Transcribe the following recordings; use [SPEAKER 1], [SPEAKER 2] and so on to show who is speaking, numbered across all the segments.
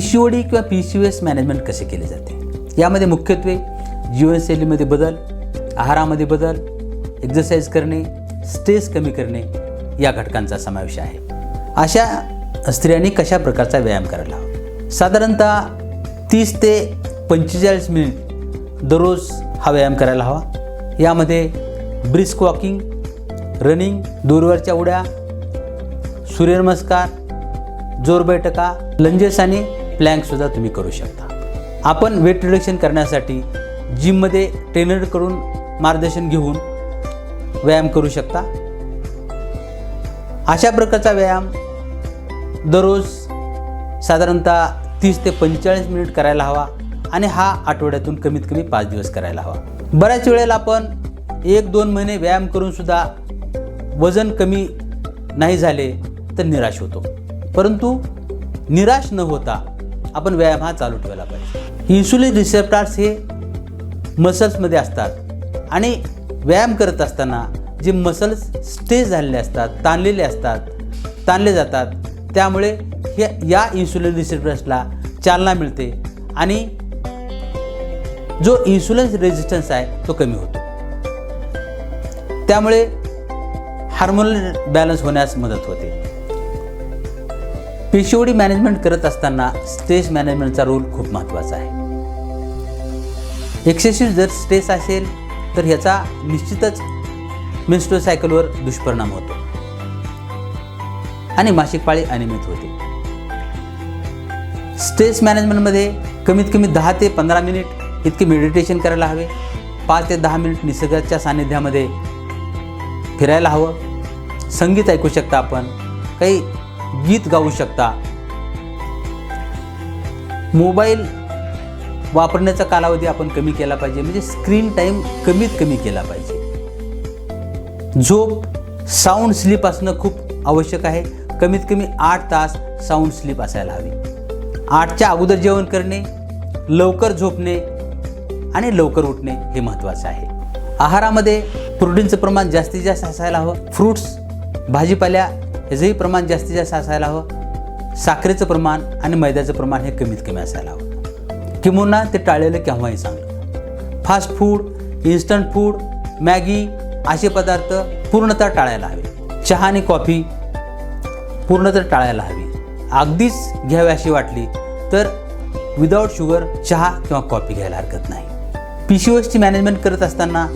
[SPEAKER 1] P C O D किंवा P C O S management कसे केले जाते? यामध्ये मुख्यत्वे जीवनशैलीमध्ये बदल आहारामध्ये बदल एक्झरसाईज करणे स्ट्रेस कमी करणे या घटकांचा समावेश आहे. अशा स्त्रियांनी कशा प्रकारचा व्यायाम करायला हवा? साधारणतः तीस ते पंचेचाळीस मिनिट दररोज हा व्यायाम करायला हवा. यामध्ये ब्रिस्क वॉकिंग रनिंग दूरवरच्या उड्या सूर्यनमस्कार जोर बैठका लंजेस आणि प्लँकसुद्धा तुम्ही करू शकता. आपण वेट रिडक्शन करण्यासाठी जिममध्ये ट्रेनरकडून मार्गदर्शन घेऊन व्यायाम करू शकता. अशा प्रकारचा व्यायाम दररोज साधारणतः तीस ते पंचेचाळीस मिनिट करायला हवा आणि हा आठवड्यातून कमीत कमी पाच दिवस करायला हवा. बऱ्याच वेळेला आपण एक दोन महिने व्यायाम करूनसुद्धा वजन कमी नाही झाले तर निराश होतो. परंतु निराश न होता आपण व्यायाम हा चालू ठेवला पाहिजे. इन्सुलिन रिसेप्टार्स हे मसल्समध्ये असतात. आणि व्यायाम करत असताना जे मसल्स स्टेज झालेले असतात ताणलेले असतात ताणले जातात त्यामुळे हे या इन्सुलिन रिसेप्टर्सला चालना मिळते आणि जो इन्सुलिन रेजिस्टन्स आहे तो कमी होतो. त्यामुळे हार्मोनल बॅलन्स होण्यास मदत होते. पेशिओडी मॅनेजमेंट करत असताना स्ट्रेस मॅनेजमेंटचा रोल खूप महत्त्वाचा आहे. एक्सेसिव्ह जर स्ट्रेस असेल तर ह्याचा निश्चितच मेन्स्ट्रुअल सायकलवर दुष्परिणाम होतो. आणि मासिक पाळी अनियमित होते. स्ट्रेस मॅनेजमेंटमध्ये कमीत कमी दहा ते पंधरा मिनिट इतके मेडिटेशन करायला हवे. पाच ते दहा मिनिट निसर्गाच्या सानिध्यामध्ये फिरायला हवं. संगीत ऐकू शकता आपण. काही गीत गाऊ शकता. मोबाईल वापरण्याचा कालावधी आपण कमी केला पाहिजे. म्हणजे स्क्रीन टाईम कमीत कमी केला पाहिजे. झोप साऊंड स्लीप असणं खूप आवश्यक आहे. कमीत कमी आठ तास साऊंड स्लीप असायला हवी. आठच्या अगोदर जेवण करणे लवकर झोपणे आणि लवकर उठणे हे महत्त्वाचं आहे. आहारामध्ये प्रोटीनचं प्रमाण जास्तीत जास्त असायला हवं. फ्रूट्स भाजीपाल्या ह्याचंही प्रमाण जास्तीत जास्त असायला हवं. साखरेचं प्रमाण आणि मैद्याचं प्रमाण हे कमीत कमी असायला हवं. किंबहुना ते टाळलेलं केव्हाही चांगलं. Fast food instant food Maggi असे पदार्थ पूर्णतः टाळायला हवे. चहा आणि कॉफी पूर्णतः टाळायला हवी. अगदीच घ्यावी अशी वाटली तर विदाऊट शुगर चहा किंवा कॉफी घ्यायला हरकत नाही. पी सी ओएसची मॅनेजमेंट करत असताना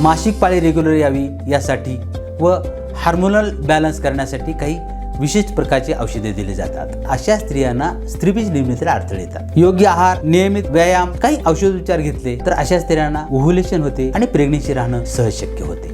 [SPEAKER 1] मासिक पाळी रेग्युलर यावी यासाठी व हार्मोनल बॅलन्स करण्यासाठी काही विशेष प्रकारची औषधे दिली जातात. अशा स्त्रियांना स्त्रीबीज निर्मितीला अडथळे येतात. योग्य आहार नियमित व्यायाम काही औषधोपचार घेतले तर अशा स्त्रियांना ओव्हुलेशन होते आणि प्रेग्नेन्सी राहणं सहज शक्य होते.